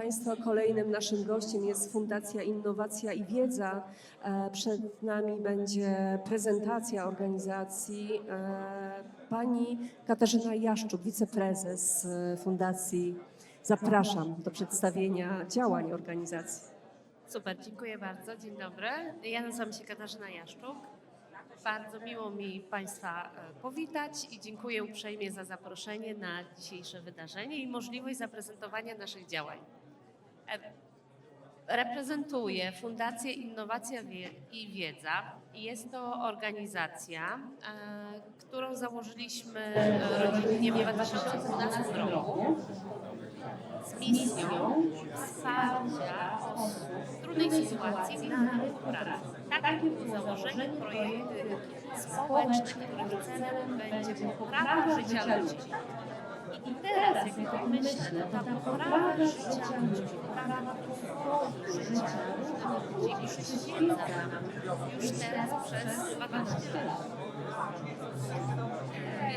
Państwa, kolejnym naszym gościem jest Fundacja Innowacja i Wiedza. E, Przed nami będzie prezentacja organizacji. E, Pani Katarzyna Jaszczuk, wiceprezes e, Fundacji. Zapraszam do przedstawienia działań organizacji. Super, dziękuję bardzo. Dzień dobry. Ja nazywam się Katarzyna Jaszczuk. Bardzo miło mi Państwa powitać i dziękuję uprzejmie za zaproszenie na dzisiejsze wydarzenie i możliwość zaprezentowania naszych działań. Reprezentuję Fundację Innowacja i Wiedza. Jest to organizacja, e, którą założyliśmy e, rodzinnie w 2012 roku z misją wsparcia osób w trudnej sytuacji na rynku pracy. Takie było założenie projekty społeczne, których celem będzie poprawa życia ludzi. I teraz, jak tak myślę, ta poprawa życia ludzi, poprawa komfortu życia ludzi przyświeca nam już teraz przez 12 lat.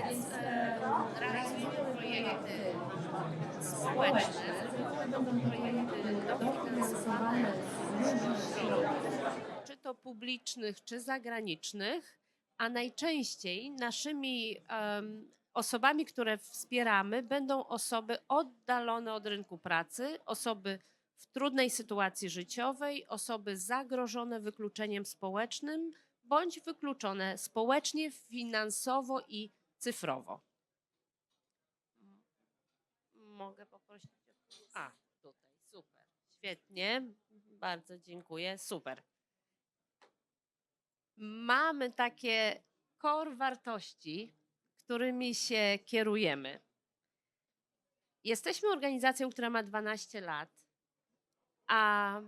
Więc e, realizujemy projekty społeczne, projekty dofinansowane z różnych środków, czy to publicznych, czy zagranicznych, a najczęściej naszymi em, osobami, które wspieramy, będą osoby oddalone od rynku pracy, osoby w trudnej sytuacji życiowej, osoby zagrożone wykluczeniem społecznym bądź wykluczone społecznie, finansowo i cyfrowo. Mogę poprosić o... A, tutaj, super. Świetnie, bardzo dziękuję, super. Mamy takie core wartości, którymi się kierujemy. Jesteśmy organizacją, która ma 12 lat, a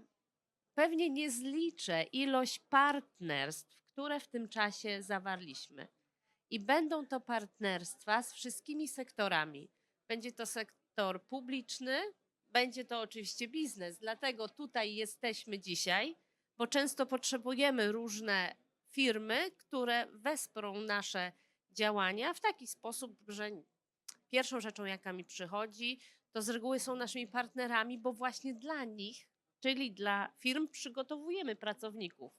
pewnie nie zliczę ilość partnerstw, które w tym czasie zawarliśmy. I będą to partnerstwa z wszystkimi sektorami. Będzie to sektor publiczny, będzie to oczywiście biznes, dlatego tutaj jesteśmy dzisiaj, bo często potrzebujemy różne firmy, które wesprą nasze działania w taki sposób, że pierwszą rzeczą, jaka mi przychodzi, to z reguły są naszymi partnerami, bo właśnie dla nich, czyli dla firm, przygotowujemy pracowników.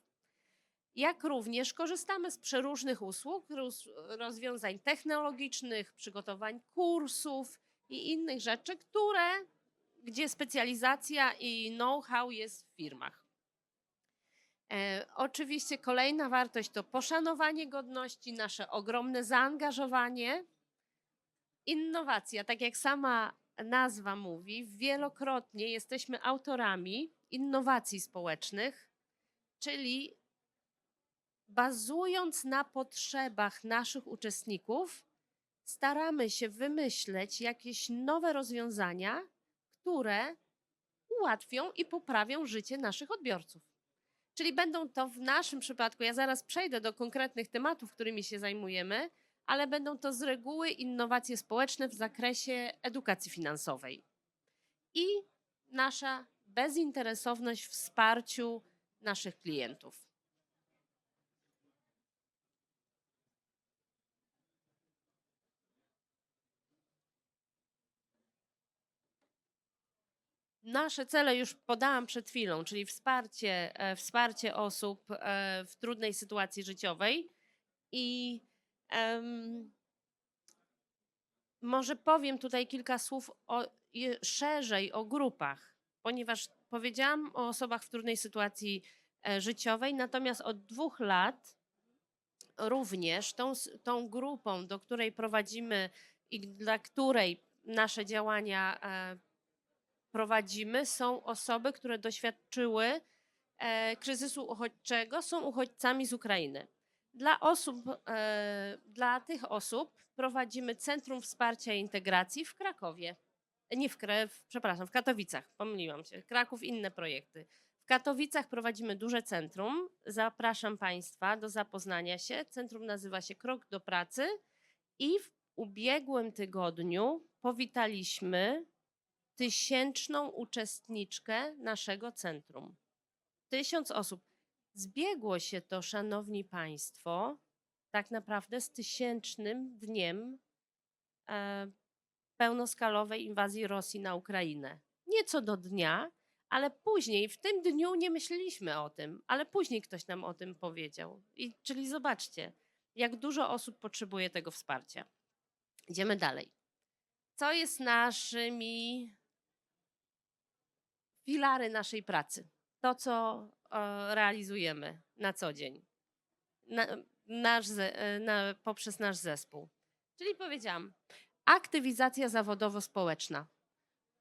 Jak również korzystamy z przeróżnych usług, roz- rozwiązań technologicznych, przygotowań kursów i innych rzeczy, które, gdzie specjalizacja i know-how jest w firmach. E, oczywiście kolejna wartość to poszanowanie godności, nasze ogromne zaangażowanie. Innowacja, tak jak sama nazwa mówi, wielokrotnie jesteśmy autorami innowacji społecznych, czyli bazując na potrzebach naszych uczestników, staramy się wymyśleć jakieś nowe rozwiązania, które ułatwią i poprawią życie naszych odbiorców. Czyli będą to w naszym przypadku, ja zaraz przejdę do konkretnych tematów, którymi się zajmujemy, ale będą to z reguły innowacje społeczne w zakresie edukacji finansowej. I nasza bezinteresowność w wsparciu naszych klientów. Nasze cele już podałam przed chwilą, czyli wsparcie, e, wsparcie osób e, w trudnej sytuacji życiowej. I em, może powiem tutaj kilka słów o, szerzej o grupach, ponieważ powiedziałam o osobach w trudnej sytuacji e, życiowej, natomiast od dwóch lat również tą, tą grupą, do której prowadzimy i dla której nasze działania prowadzimy, są osoby, które doświadczyły e, kryzysu uchodźczego, są uchodźcami z Ukrainy. Dla osób, e, dla tych osób prowadzimy Centrum Wsparcia i Integracji w Krakowie. Nie w, w przepraszam, w Katowicach, pomyliłam się. Kraków, inne projekty. W Katowicach prowadzimy duże centrum. Zapraszam Państwa do zapoznania się. Centrum nazywa się Krok do Pracy i w ubiegłym tygodniu powitaliśmy tysięczną uczestniczkę naszego centrum. Tysiąc osób. Zbiegło się to, szanowni państwo, tak naprawdę z tysięcznym dniem e, pełnoskalowej inwazji Rosji na Ukrainę. nie co do dnia, ale później, w tym dniu nie myśleliśmy o tym, ale później ktoś nam o tym powiedział. I, czyli zobaczcie, jak dużo osób potrzebuje tego wsparcia. Idziemy dalej. Co jest naszymi filary naszej pracy? To, co e, realizujemy na co dzień na, nasz, e, na, poprzez nasz zespół. Czyli powiedziałam, aktywizacja zawodowo-społeczna,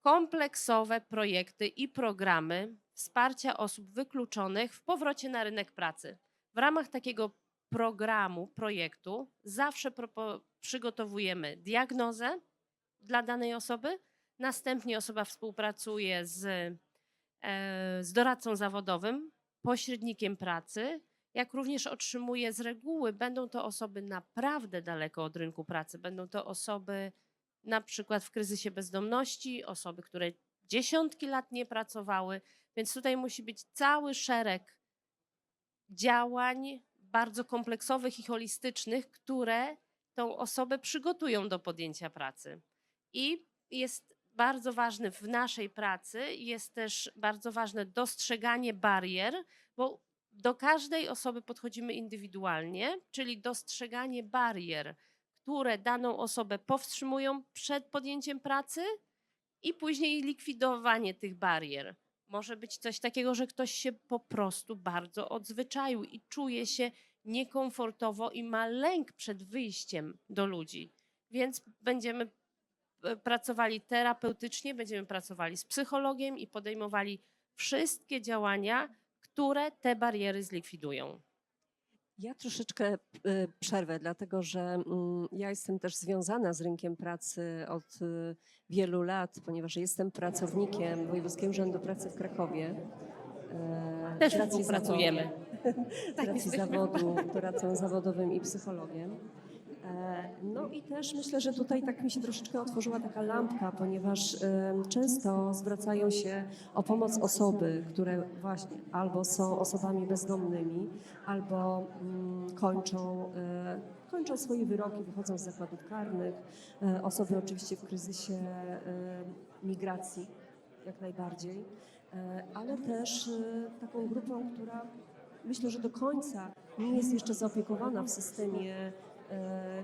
kompleksowe projekty i programy wsparcia osób wykluczonych w powrocie na rynek pracy. W ramach takiego programu, projektu zawsze przygotowujemy diagnozę dla danej osoby, następnie osoba współpracuje z, z doradcą zawodowym, pośrednikiem pracy, jak również otrzymuje z reguły, będą to osoby naprawdę daleko od rynku pracy, będą to osoby na przykład w kryzysie bezdomności, osoby, które dziesiątki lat nie pracowały, więc tutaj musi być cały szereg działań bardzo kompleksowych i holistycznych, które tą osobę przygotują do podjęcia pracy. I jest bardzo ważne w naszej pracy, jest też bardzo ważne dostrzeganie barier, bo do każdej osoby podchodzimy indywidualnie, czyli dostrzeganie barier, które daną osobę powstrzymują przed podjęciem pracy i później likwidowanie tych barier. Może być coś takiego, że ktoś się po prostu bardzo odzwyczaił i czuje się niekomfortowo i ma lęk przed wyjściem do ludzi. Więc będziemy pracowali terapeutycznie, będziemy pracowali z psychologiem i podejmowali wszystkie działania, które te bariery zlikwidują. Ja troszeczkę y, przerwę, dlatego że mm, ja jestem też związana z rynkiem pracy od y, wielu lat, ponieważ jestem pracownikiem Wojewódzkiego Urzędu Pracy w Krakowie. E, Też współpracujemy. zawodu- Tak, racji zawodu doradcą zawodowym i psychologiem. No i też myślę, że tutaj tak mi się troszeczkę otworzyła taka lampka, ponieważ często zwracają się o pomoc osoby, które właśnie albo są osobami bezdomnymi, albo mm, kończą, e, kończą swoje wyroki, wychodzą z zakładów karnych, e, osoby oczywiście w kryzysie e, migracji jak najbardziej, ale też taką grupą, która myślę, że do końca nie jest jeszcze zaopiekowana w systemie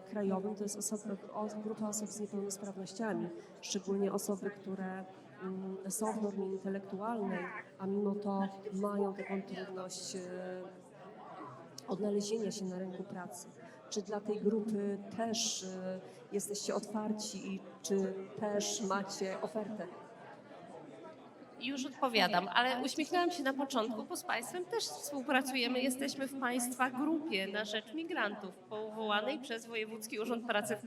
krajowym. To jest osoba, o, grupa osób z niepełnosprawnościami, szczególnie osoby, które mm, są w normie intelektualnej, a mimo to mają taką trudność e, odnalezienia się na rynku pracy. Czy dla tej grupy też e, jesteście otwarci i czy też macie ofertę? Już odpowiadam, ale uśmiechnęłam się na początku, bo z Państwem też współpracujemy. Jesteśmy w Państwa grupie na rzecz migrantów, powołanej przez Wojewódzki Urząd Pracy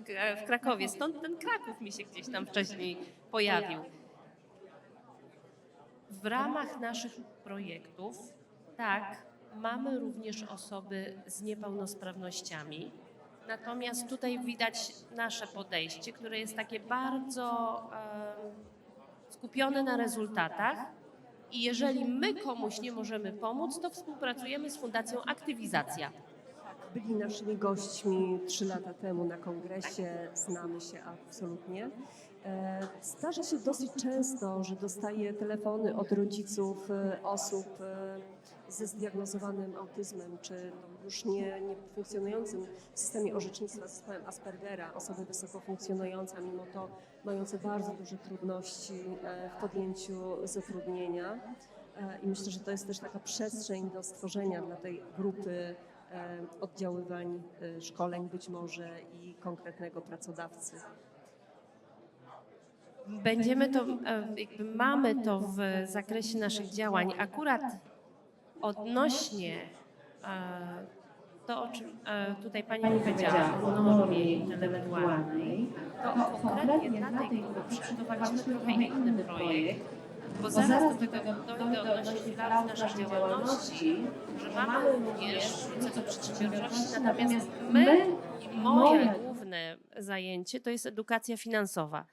w, Krakowie. Stąd ten Kraków mi się gdzieś tam wcześniej pojawił. W ramach naszych projektów, tak, mamy również osoby z niepełnosprawnościami. Natomiast tutaj widać nasze podejście, które jest takie bardzo em, skupione na rezultatach. I jeżeli my komuś nie możemy pomóc, to współpracujemy z Fundacją Aktywizacja. Byli naszymi gośćmi trzy lata temu na kongresie, znamy się absolutnie. E, Zdarza się dosyć często, że dostaję telefony od rodziców e, osób e, ze zdiagnozowanym autyzmem, czy już nie, nie funkcjonującym w systemie orzecznictwa zespołem Aspergera, osoby wysoko funkcjonujące, mimo to mające bardzo duże trudności e, w podjęciu zatrudnienia. E, I myślę, że to jest też taka przestrzeń do stworzenia dla tej grupy e, oddziaływań, szkoleń być może i konkretnego pracodawcy. Będziemy to, mamy to w zakresie naszych działań. Akurat odnośnie e, to, o czym e, tutaj Pani powiedziała, o normie intelektualnej, to konkretnie dla tej grupy przygotowaliśmy trochę inny projekt, bo zaraz do tego dojdę odnośnie filarów naszej działalności, że mamy również wrócę do przedsiębiorczości, natomiast my i moje główne zajęcie to jest edukacja finansowa,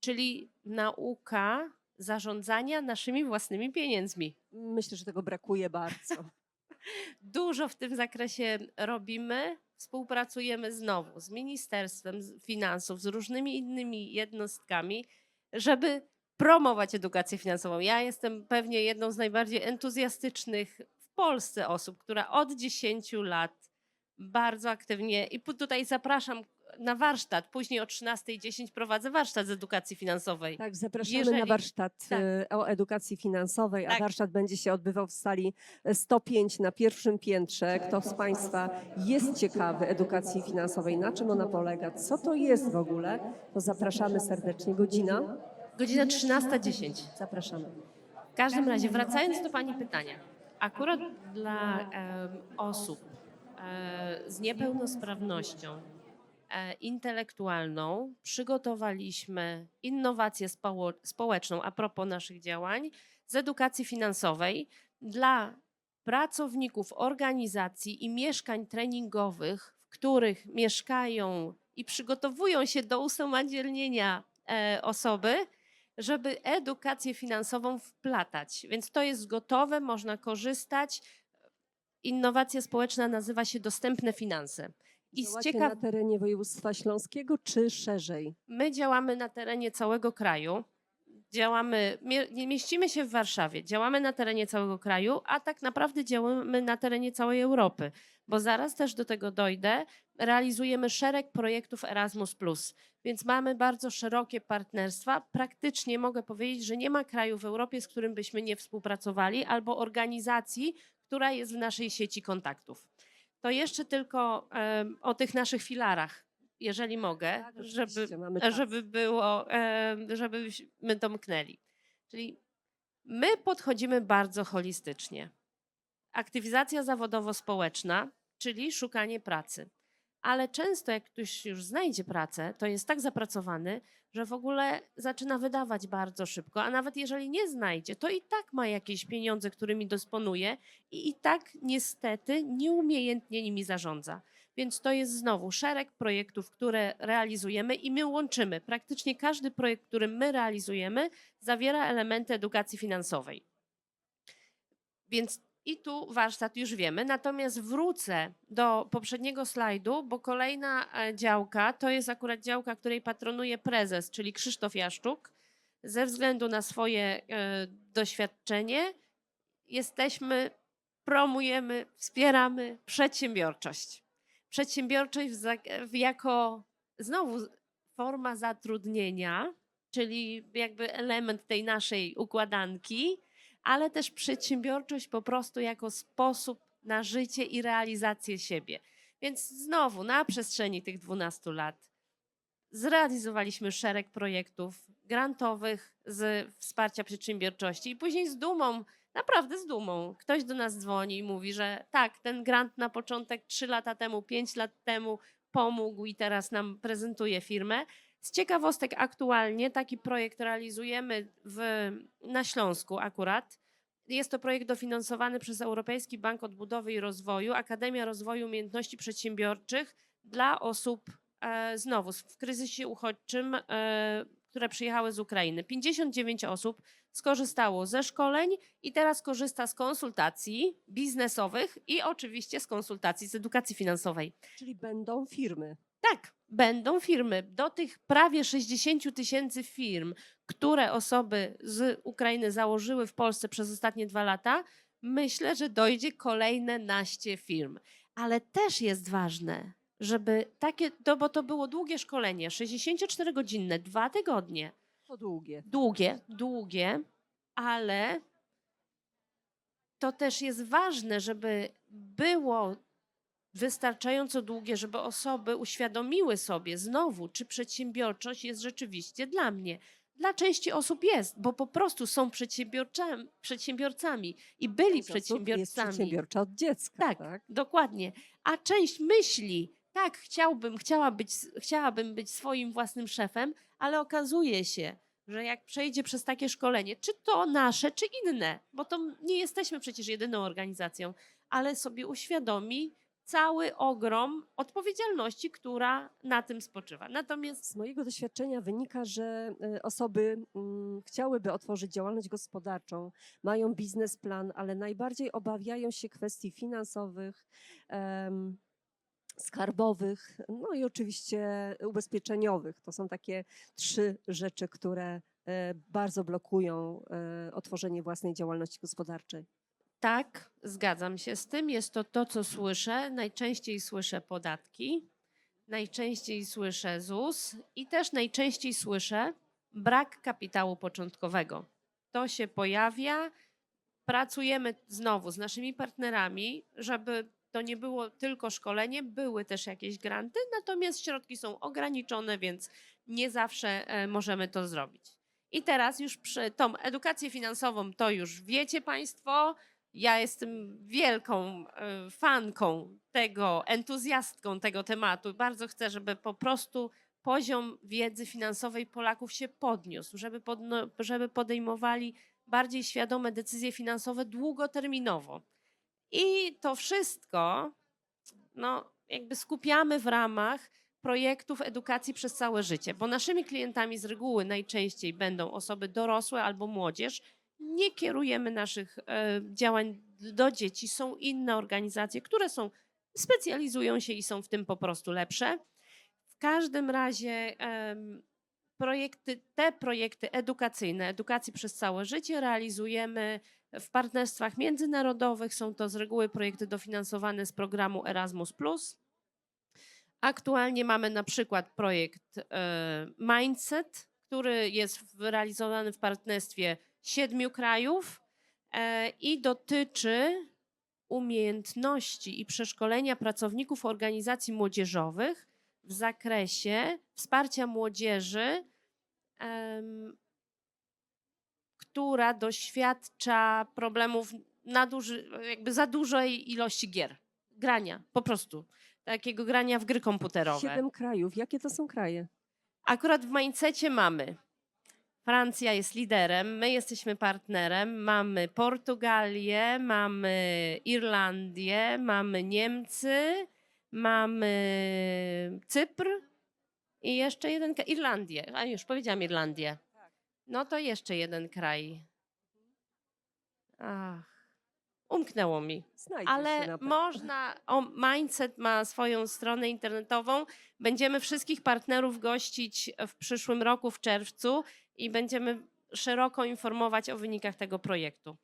czyli nauka zarządzania naszymi własnymi pieniędzmi. Myślę, że tego brakuje bardzo. Dużo w tym zakresie robimy. Współpracujemy znowu z Ministerstwem Finansów, z różnymi innymi jednostkami, żeby promować edukację finansową. Ja jestem pewnie jedną z najbardziej entuzjastycznych w Polsce osób, która od 10 lat bardzo aktywnie i tutaj zapraszam na warsztat. Później o 13.10 prowadzę warsztat z edukacji finansowej. Tak, zapraszamy Jeżeli- na warsztat tak. e, o edukacji finansowej, a Tak. warsztat będzie się odbywał w sali 105 na pierwszym piętrze. Kto z Państwa jest ciekawy edukacji finansowej, na czym ona polega, co to jest w ogóle, to zapraszamy serdecznie. Godzina? Godzina 13.10. Zapraszamy. W każdym razie, wracając do Pani pytania, akurat dla em, osób z niepełnosprawnością e, intelektualną przygotowaliśmy innowację społo- społeczną a propos naszych działań z edukacji finansowej dla pracowników organizacji i mieszkań treningowych, w których mieszkają i przygotowują się do usamodzielnienia e, osoby, żeby edukację finansową wplatać. Więc to jest gotowe, można korzystać. Innowacja społeczna nazywa się Dostępne Finanse. I z Działacie ciekaw... na terenie województwa śląskiego czy szerzej? My działamy na terenie całego kraju. Działamy, mie- mieścimy się w Warszawie, działamy na terenie całego kraju, a tak naprawdę działamy na terenie całej Europy, bo zaraz też do tego dojdę. Realizujemy szereg projektów Erasmus, więc mamy bardzo szerokie partnerstwa. Praktycznie mogę powiedzieć, że nie ma kraju w Europie, z którym byśmy nie współpracowali, albo organizacji, która jest w naszej sieci kontaktów. To jeszcze tylko o tych naszych filarach, jeżeli mogę, Tak, żeby, żeby było, żebyśmy domknęli. Czyli my podchodzimy bardzo holistycznie. Aktywizacja zawodowo-społeczna, czyli szukanie pracy. Ale często, jak ktoś już znajdzie pracę, to jest tak zapracowany, że w ogóle zaczyna wydawać bardzo szybko, a nawet jeżeli nie znajdzie, to i tak ma jakieś pieniądze, którymi dysponuje i i tak niestety nieumiejętnie nimi zarządza. Więc to jest znowu szereg projektów, które realizujemy i my łączymy. Praktycznie każdy projekt, który my realizujemy, zawiera elementy edukacji finansowej. Więc i tu warsztat już wiemy. Natomiast wrócę do poprzedniego slajdu, bo kolejna e, działka to jest akurat działka, której patronuje prezes, czyli Krzysztof Jaszczuk. Ze względu na swoje e, doświadczenie jesteśmy, promujemy, wspieramy przedsiębiorczość. Przedsiębiorczość jako znowu forma zatrudnienia, czyli jakby element tej naszej układanki, ale też przedsiębiorczość po prostu jako sposób na życie i realizację siebie. Więc znowu na przestrzeni tych 12 lat zrealizowaliśmy szereg projektów grantowych z wsparcia przedsiębiorczości i później z dumą, naprawdę z dumą, ktoś do nas dzwoni i mówi, że tak, ten grant na początek 3 lata temu, 5 lat temu pomógł i teraz nam prezentuje firmę. Z ciekawostek aktualnie taki projekt realizujemy w, na Śląsku akurat. Jest to projekt dofinansowany przez Europejski Bank Odbudowy i Rozwoju, Akademia Rozwoju Umiejętności Przedsiębiorczych dla osób e, znowu w kryzysie uchodźczym, e, które przyjechały z Ukrainy. 59 osób skorzystało ze szkoleń i teraz korzysta z konsultacji biznesowych i oczywiście z konsultacji z edukacji finansowej. Czyli będą firmy. Tak, będą firmy. Do tych prawie 60 tysięcy firm, które osoby z Ukrainy założyły w Polsce przez ostatnie dwa lata, myślę, że dojdzie kolejne naście firm. Ale też jest ważne, żeby takie, to, bo to było długie szkolenie, 64-godzinne, dwa tygodnie. To długie. Długie, długie, ale to też jest ważne, żeby było wystarczająco długie, żeby osoby uświadomiły sobie znowu, czy przedsiębiorczość jest rzeczywiście dla mnie. Dla części osób jest, bo po prostu są przedsiębiorcami i byli Część osób Jest przedsiębiorcami. przedsiębiorcza od dziecka. Tak, tak? dokładnie. A część myśli, tak, chciałbym, chciała być, chciałabym być swoim własnym szefem, ale okazuje się, że jak przejdzie przez takie szkolenie, czy to nasze, czy inne, bo to nie jesteśmy przecież jedyną organizacją, ale sobie uświadomi cały ogrom odpowiedzialności, która na tym spoczywa. Natomiast Z mojego doświadczenia wynika, że e, osoby mm, chciałyby otworzyć działalność gospodarczą, mają biznesplan, ale najbardziej obawiają się kwestii finansowych, skarbowych, no i oczywiście ubezpieczeniowych. To są takie trzy rzeczy, które e, bardzo blokują e, otworzenie własnej działalności gospodarczej. Tak, zgadzam się z tym. Jest to to, co słyszę. Najczęściej słyszę podatki, najczęściej słyszę ZUS i też najczęściej słyszę brak kapitału początkowego. To się pojawia. Pracujemy znowu z naszymi partnerami, żeby to nie było tylko szkolenie, były też jakieś granty, natomiast środki są ograniczone, więc nie zawsze e, możemy to zrobić. I teraz już przy tą edukację finansową to już wiecie Państwo. Ja jestem wielką e, fanką tego, entuzjastką tego tematu. Bardzo chcę, żeby po prostu poziom wiedzy finansowej Polaków się podniósł, żeby, żeby podejmowali bardziej świadome decyzje finansowe długoterminowo. I to wszystko no, jakby skupiamy w ramach projektów edukacji przez całe życie, bo naszymi klientami z reguły najczęściej będą osoby dorosłe albo młodzież. Nie kierujemy naszych e, działań do dzieci. Są inne organizacje, które są, specjalizują się i są w tym po prostu lepsze. W każdym razie projekty, te projekty edukacyjne, edukacji przez całe życie realizujemy w partnerstwach międzynarodowych. Są to z reguły projekty dofinansowane z programu Erasmus. Aktualnie mamy na przykład projekt e, Mindset, który jest realizowany w partnerstwie siedmiu krajów e, i dotyczy umiejętności i przeszkolenia pracowników organizacji młodzieżowych w zakresie wsparcia młodzieży, która doświadcza problemów naduży, jakby za dużej ilości gier, grania, po prostu takiego grania w gry komputerowe. Siedem krajów. Jakie to są kraje? Akurat w mindsetie mamy. Francja jest liderem, my jesteśmy partnerem, mamy Portugalię, mamy Irlandię, mamy Niemcy, mamy Cypr i jeszcze jeden kraj. Irlandię. A już powiedziałam Irlandię. No to jeszcze jeden kraj. Ach, umknęło mi. Znajdzie się Ale pewno. można, o, Mindset ma swoją stronę internetową. Będziemy wszystkich partnerów gościć w przyszłym roku, w czerwcu i będziemy szeroko informować o wynikach tego projektu.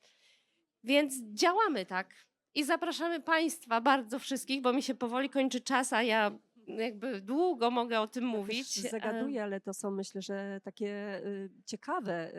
Więc działamy tak. I zapraszamy Państwa bardzo wszystkich, bo mi się powoli kończy czas, a ja jakby długo mogę o tym Ja mówić. E, Zagaduję, ale to są myślę, że takie y, ciekawe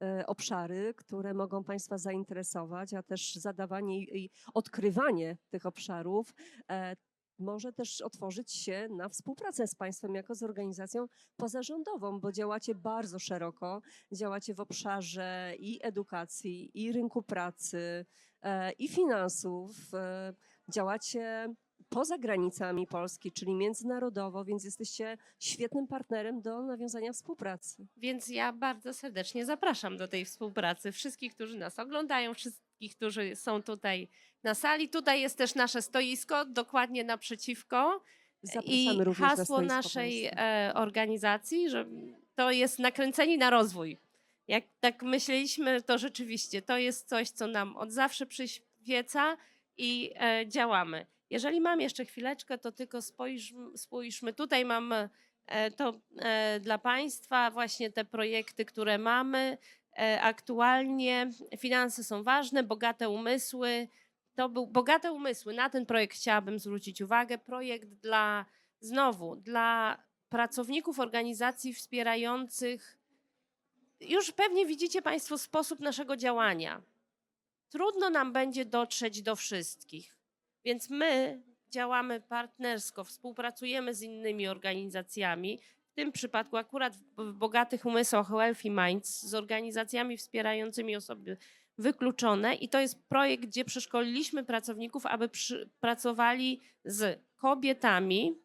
y, y, obszary, które mogą Państwa zainteresować, a też zadawanie i, i odkrywanie tych obszarów e, może też otworzyć się na współpracę z Państwem jako z organizacją pozarządową, bo działacie bardzo szeroko, działacie w obszarze i edukacji, i rynku pracy, e, i finansów, e, działacie poza granicami Polski, czyli międzynarodowo, więc jesteście świetnym partnerem do nawiązania współpracy. Więc ja bardzo serdecznie zapraszam do tej współpracy wszystkich, którzy nas oglądają, wszystkich, którzy są tutaj na sali. Tutaj jest też nasze stoisko, dokładnie naprzeciwko. Zapraszamy I również na hasło stoisko naszej państwa. e, organizacji, że to jest nakręceni na rozwój. Jak tak myśleliśmy, to rzeczywiście to jest coś, co nam od zawsze przyświeca i e, działamy. Jeżeli mam jeszcze chwileczkę, to tylko spojrz, spójrzmy. Tutaj mam e, to e, dla Państwa właśnie te projekty, które mamy. E, aktualnie finanse są ważne, bogate umysły. To był bogate umysły. Na ten projekt chciałabym zwrócić uwagę. Projekt dla znowu dla pracowników organizacji wspierających. Już pewnie widzicie Państwo sposób naszego działania. Trudno nam będzie dotrzeć do wszystkich, więc my działamy partnersko, współpracujemy z innymi organizacjami. W tym przypadku akurat w Bogatych Umysłach Wealthy Minds z organizacjami wspierającymi osoby wykluczone i to jest projekt, gdzie przeszkoliliśmy pracowników, aby przy, pracowali z kobietami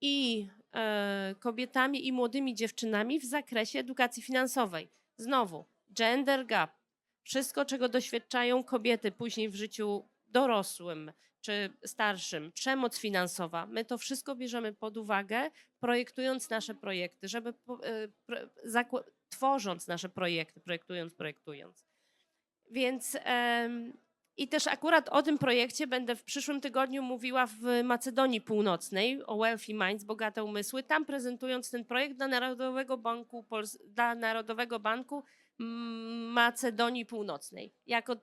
i e, kobietami i młodymi dziewczynami w zakresie edukacji finansowej. Znowu, gender gap, wszystko, czego doświadczają kobiety później w życiu dorosłym czy starszym, przemoc finansowa. My to wszystko bierzemy pod uwagę, projektując nasze projekty, żeby e, tworząc nasze projekty, projektując, projektując. Więc I też akurat o tym projekcie będę w przyszłym tygodniu mówiła w Macedonii Północnej o Wealthy Minds, Bogate Umysły, tam prezentując ten projekt dla Narodowego Banku, Pols- dla Narodowego Banku Macedonii Północnej. Jako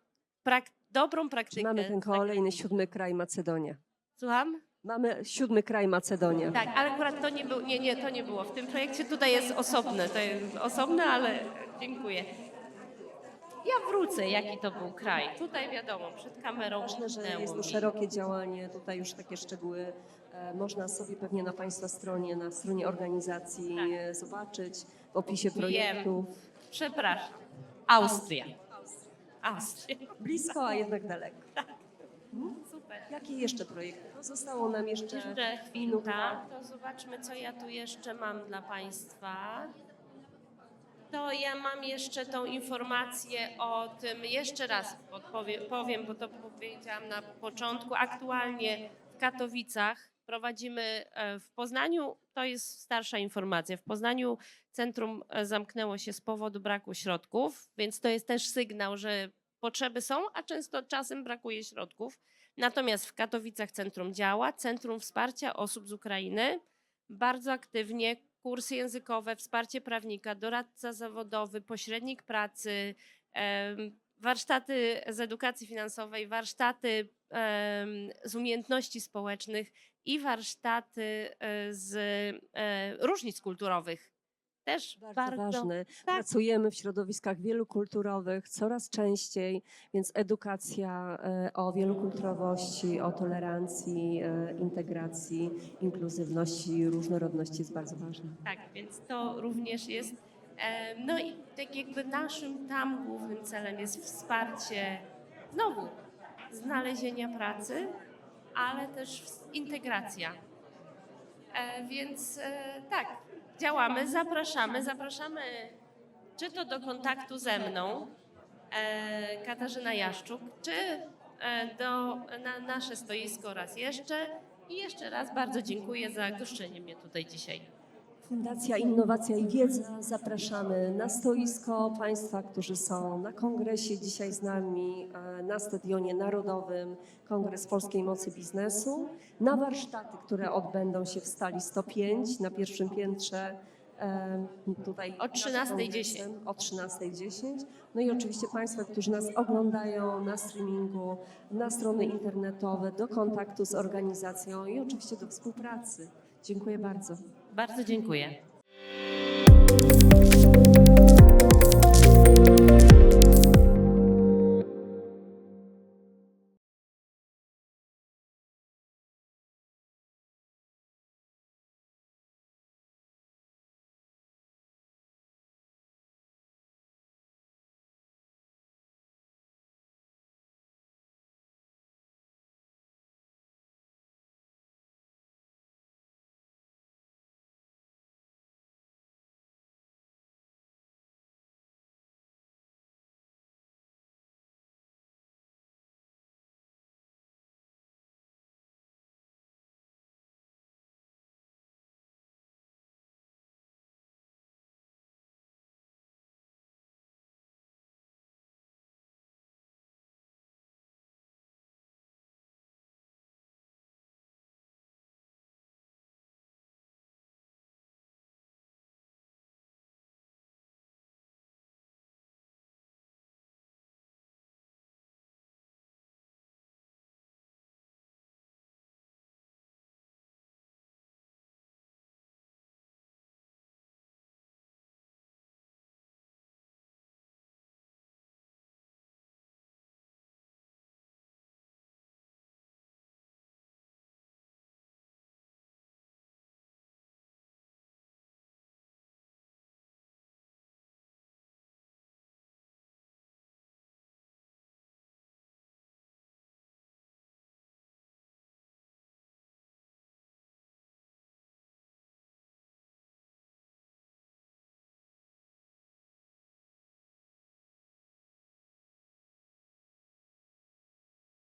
prak- dobrą praktykę. Mamy ten kolejny siódmy kraj Macedonia. Słucham? Mamy siódmy kraj Macedonia. Tak, ale akurat to nie, był, nie, nie, to nie było w tym projekcie. Tutaj jest osobne, to jest osobne, ale dziękuję. Ja wrócę, jaki to był kraj. Tutaj wiadomo, przed kamerą Ważne, że jest to mi. szerokie działanie. Tutaj już takie szczegóły e, można sobie pewnie na Państwa stronie, na stronie organizacji Tak. e, zobaczyć w opisie Wiem. projektu. Przepraszam. Austria. Austria. Blisko, a jednak daleko. Super. Jakie jeszcze projekty? No, zostało nam jeszcze, Jeszcze chwilka, to zobaczmy, co ja tu jeszcze mam dla Państwa. To ja mam jeszcze tą informację o tym, jeszcze raz powiem, bo to powiedziałam na początku. Aktualnie w Katowicach prowadzimy e, w Poznaniu, to jest starsza informacja, w Poznaniu centrum e, zamknęło się z powodu braku środków, więc to jest też sygnał, że potrzeby są, a często czasem brakuje środków. Natomiast w Katowicach centrum działa, Centrum Wsparcia Osób z Ukrainy, bardzo aktywnie kursy językowe, wsparcie prawnika, doradca zawodowy, pośrednik pracy, warsztaty z edukacji finansowej, warsztaty z umiejętności społecznych i warsztaty e, z e, różnic kulturowych. Też Bardzo, bardzo, ważny. tak. Pracujemy w środowiskach wielokulturowych coraz częściej, więc edukacja e, o wielokulturowości, o tolerancji, e, integracji, inkluzywności, różnorodności jest bardzo ważna. Tak, więc to również jest. e, No i tak jakby naszym tam głównym celem jest wsparcie znowu znalezienia pracy, ale też integracja. E, Więc e, tak, działamy, zapraszamy, zapraszamy czy to do kontaktu ze mną, e, Katarzyna Jaszczuk, czy e, do, na nasze stoisko raz jeszcze. I jeszcze raz bardzo dziękuję za goszczenie mnie tutaj dzisiaj. Fundacja Innowacja i Wiedza. Zapraszamy na stoisko Państwa, którzy są na kongresie dzisiaj z nami e, na Stadionie Narodowym, Kongres Polskiej Mocy Biznesu, na warsztaty, które odbędą się w stali 105 na pierwszym piętrze. e, Tutaj O nad 13:10. kongresem, O 13.10. No i oczywiście Państwa, którzy nas oglądają na streamingu, na strony internetowe, do kontaktu z organizacją i oczywiście do współpracy. Dziękuję bardzo. Bardzo dziękuję.